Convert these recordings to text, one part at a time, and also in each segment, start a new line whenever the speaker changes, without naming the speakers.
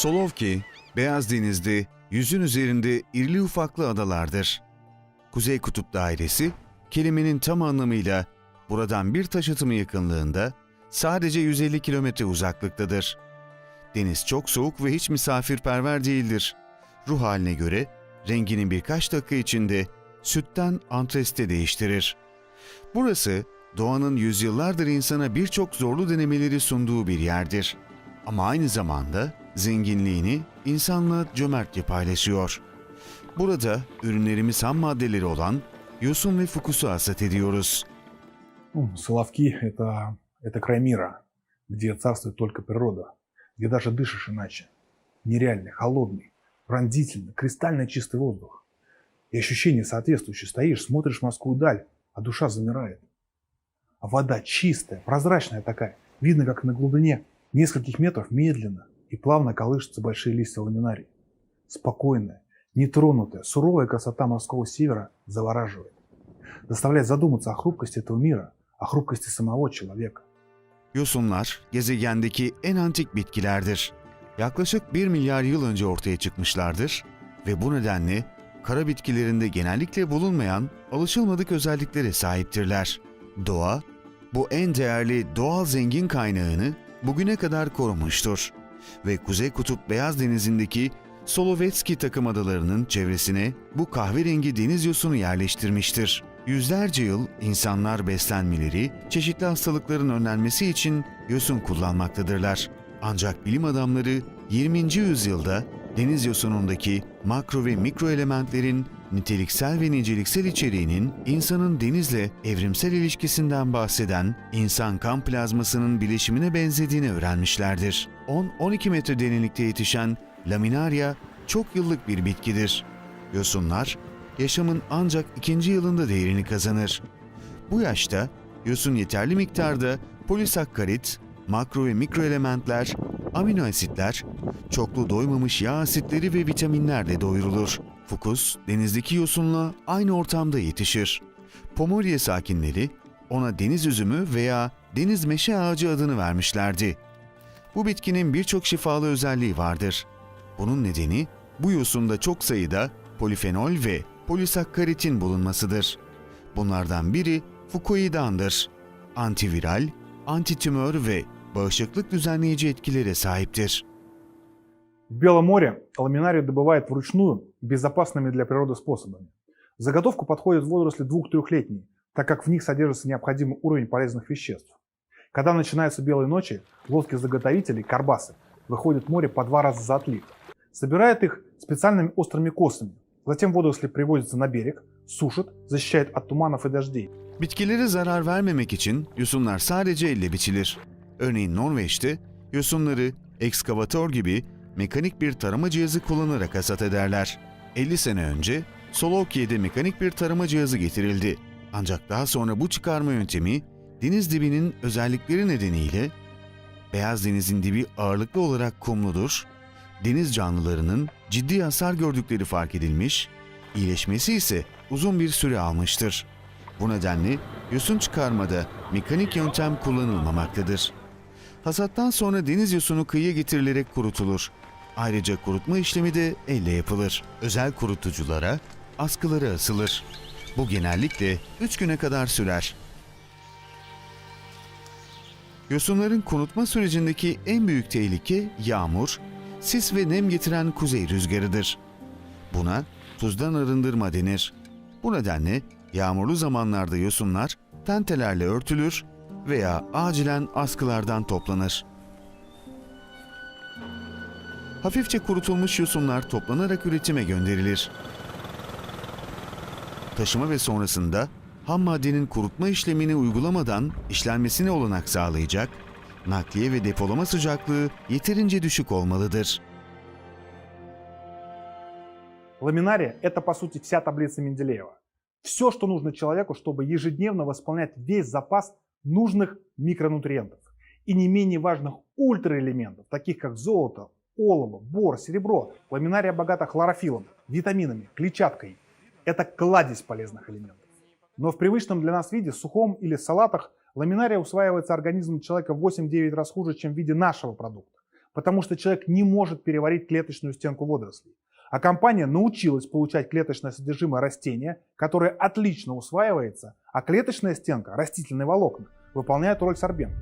Solovki, Beyaz Deniz'de yüzün üzerinde irili ufaklı adalardır. Kuzey Kutup Dairesi, kelimenin tam anlamıyla buradan bir taş atımı yakınlığında sadece 150 kilometre uzaklıktadır. Deniz çok soğuk ve hiç misafirperver değildir. Ruh haline göre rengini birkaç dakika içinde sütten antreste değiştirir. Burası doğanın yüzyıllardır insana birçok zorlu denemeleri sunduğu bir yerdir. Ama aynı zamanda zenginliğini insanla cömertçe paylaşıyor. Burada ürünlerimiz ham maddeleri olan yosun ve fukusu hasat ediyoruz.
Ну, Соловки — это, это край мира, где царствует только природа, где даже дышишь иначе. Нереальный, холодный, пронзительный, кристально чистый воздух. И ощущение соответствующее. Стоишь, смотришь в морскую даль, а душа замирает. А вода чистая, прозрачная такая. Видно, как на глубине нескольких метров медленно и плавно колышутся большие листья ламинарии. Спокойная, нетронутая, суровая красота морского севера завораживает. Заставляет задуматься о хрупкости этого мира, о хрупкости самого человека.
Yosunlar gezegendeki en antik bitkilerdir. Yaklaşık 1 milyar yıl önce ortaya çıkmışlardır ve bu nedenle kara bitkilerinde genellikle bulunmayan alışılmadık özelliklere sahiptirler. Doğa, bu en değerli doğal zengin kaynağını bugüne kadar korumuştur ve Kuzey Kutup Beyaz Denizi'ndeki Solovetski takım adalarının çevresine bu kahverengi deniz yosunu yerleştirmiştir. Yüzlerce yıl insanlar beslenmeleri, çeşitli hastalıkların önlenmesi için yosun kullanmaktadırlar. Ancak bilim adamları 20. yüzyılda deniz yosunundaki makro ve mikro elementlerin niteliksel ve niceliksel içeriğinin insanın denizle evrimsel ilişkisinden bahseden insan kan plazmasının bileşimine benzediğini öğrenmişlerdir. 10-12 metre derinlikte yetişen laminaria çok yıllık bir bitkidir. Yosunlar yaşamın ancak ikinci yılında değerini kazanır. Bu yaşta yosun yeterli miktarda polisakkarit, makro ve mikro elementler, amino asitler, çoklu doymamış yağ asitleri ve vitaminlerle doyurulur. Fukus, denizdeki yosunla aynı ortamda yetişir. Pomorye sakinleri ona deniz üzümü veya deniz meşe ağacı adını vermişlerdi. Bu bitkinin birçok şifalı özelliği vardır. Bunun nedeni bu yosunda çok sayıda polifenol ve polisakkaritin bulunmasıdır. Bunlardan biri fukoidandır. Antiviral, antitümör ve bağışıklık düzenleyici etkilere sahiptir.
В Белом море ламинарию добывают вручную безопасными для природы способами. В заготовку подходят водоросли двух-трехлетние, так как в них содержится необходимый уровень полезных веществ. Когда начинаются белые ночи, лодки заготовителей, карбасы, выходят в море по два раза за отлив. Собирают их специальными острыми косами. Затем водоросли привозятся на берег, сушат, защищают от туманов и дождей.
Bitkilere zarar vermemek için yosunlar sadece elle biçilir. Örneğin Norveç'te yosunları ekskavatör gibi mekanik bir tarama cihazı kullanarak hasat ederler. 50 sene önce Solovki'de mekanik bir tarama cihazı getirildi. Ancak daha sonra bu çıkarma yöntemi deniz dibinin özellikleri nedeniyle Beyaz Deniz'in dibi ağırlıklı olarak kumludur, deniz canlılarının ciddi hasar gördükleri fark edilmiş, iyileşmesi ise uzun bir süre almıştır. Bu nedenle yosun çıkarmada mekanik yöntem kullanılmamaktadır. Hasattan sonra deniz yosunu kıyıya getirilerek kurutulur. Ayrıca kurutma işlemi de elle yapılır. Özel kurutuculara askıları asılır. Bu genellikle 3 güne kadar sürer. Yosunların kurutma sürecindeki en büyük tehlike yağmur, sis ve nem getiren kuzey rüzgarıdır. Buna tuzdan arındırma denir. Bu nedenle yağmurlu zamanlarda yosunlar tentelerle örtülür veya acilen askılardan toplanır. Hafifçe kurutulmuş yosunlar toplanarak üretime gönderilir. Taşıma ve sonrasında ham maddenin kurutma işlemini uygulamadan işlenmesine olanak sağlayacak, nakliye ve depolama sıcaklığı yeterince düşük olmalıdır.
Ламинария – это, по сути, вся таблица Менделеева. Все, что нужно человеку, чтобы ежедневно восполнять весь запас нужных микронутриентов и не менее важных ультраэлементов, таких как золото, олово, бор, серебро. Ламинария богата хлорофилом, витаминами, клетчаткой. Это кладезь полезных элементов. Но в привычном для нас виде, сухом или салатах, ламинария усваивается организмом человека в 8-9 раз хуже, чем в виде нашего продукта. потому что человек не может переварить клеточную стенку водорослей. А компания научилась получать клеточное содержимое растения, которое отлично усваивается, а клеточная стенка, растительные волокна, выполняет роль сорбента.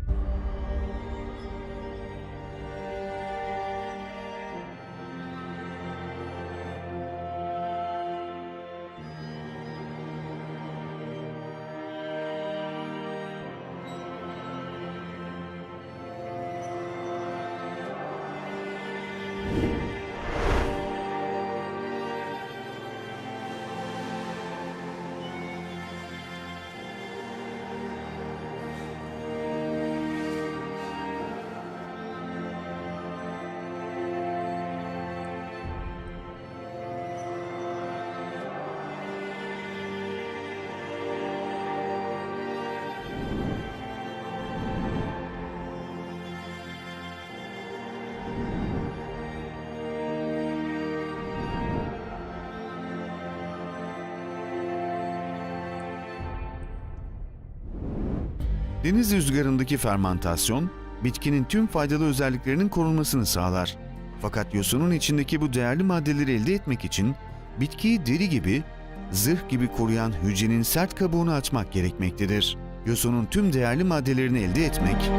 Deniz rüzgarındaki fermantasyon, bitkinin tüm faydalı özelliklerinin korunmasını sağlar. Fakat yosunun içindeki bu değerli maddeleri elde etmek için bitkiyi deri gibi, zırh gibi koruyan hücrenin sert kabuğunu açmak gerekmektedir. Yosunun tüm değerli maddelerini elde etmek,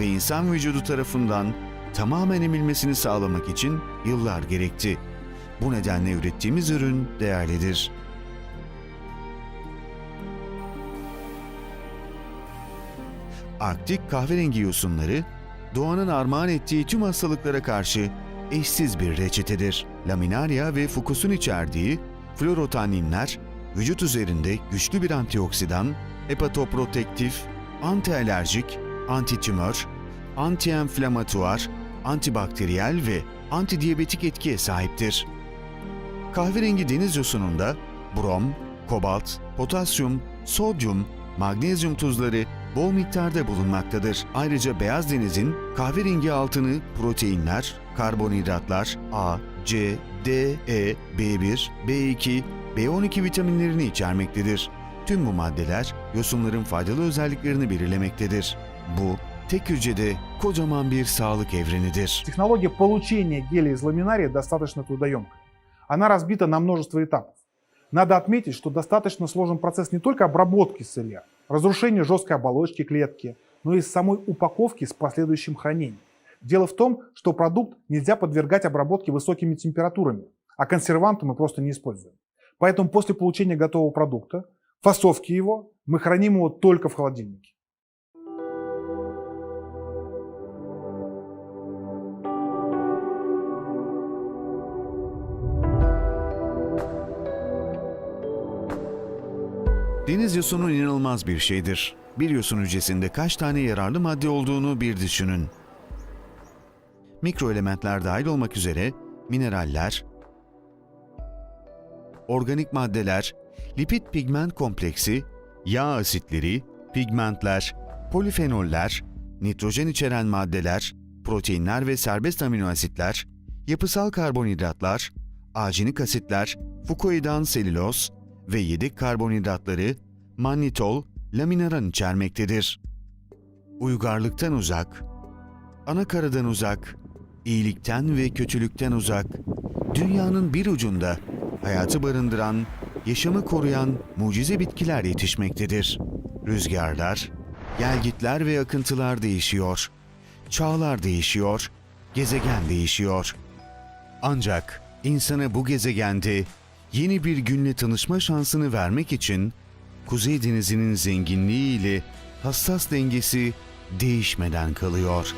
ve insan vücudu tarafından tamamen emilmesini sağlamak için yıllar gerekti. Bu nedenle ürettiğimiz ürün değerlidir. Arktik kahverengi yosunları, doğanın armağan ettiği tüm hastalıklara karşı eşsiz bir reçetedir. Laminaria ve fukusun içerdiği florotanninler, vücut üzerinde güçlü bir antioksidan, hepatoprotektif, antialerjik, antitümör, antienflamatuar, antibakteriyel ve antidiyabetik etkiye sahiptir. Kahverengi deniz yosununda brom, kobalt, potasyum, sodyum, magnezyum tuzları bol miktarda bulunmaktadır. Ayrıca beyaz denizin kahverengi altını proteinler, karbonhidratlar, A, C, D, E, B1, B2, B12 vitaminlerini içermektedir. Tüm bu maddeler yosunların faydalı özelliklerini belirlemektedir. Bu, tek hücrede kocaman bir sağlık evrenidir.
Технология получения геля из ламинария достаточно трудоемкая. Она разбита на множество этапов. Надо отметить, что достаточно сложен процесс не только обработки сырья, разрушения жесткой оболочки клетки, но и самой упаковки с последующим хранением. Дело в том, что продукт нельзя подвергать обработке высокими температурами, а консерванты мы просто не используем. Поэтому после получения готового продукта, фасовки его, мы храним его только в холодильнике.
Deniz yosunu inanılmaz bir şeydir. Bir yosun hücresinde kaç tane yararlı madde olduğunu bir düşünün. Mikroelementler dahil olmak üzere mineraller, organik maddeler, lipid pigment kompleksi, yağ asitleri, pigmentler, polifenoller, nitrojen içeren maddeler, proteinler ve serbest amino asitler, yapısal karbonhidratlar, ajinik asitler, fukoidan selüloz ve yedek karbonhidratları mannitol, laminaran içermektedir. Uygarlıktan uzak, ana karadan uzak, iyilikten ve kötülükten uzak, dünyanın bir ucunda hayatı barındıran, yaşamı koruyan mucize bitkiler yetişmektedir. Rüzgarlar, gelgitler ve akıntılar değişiyor. Çağlar değişiyor, gezegen değişiyor. Ancak insana bu gezegende yeni bir günle tanışma şansını vermek için Kuzey Denizi'nin zenginliği ile hassas dengesi değişmeden kalıyor.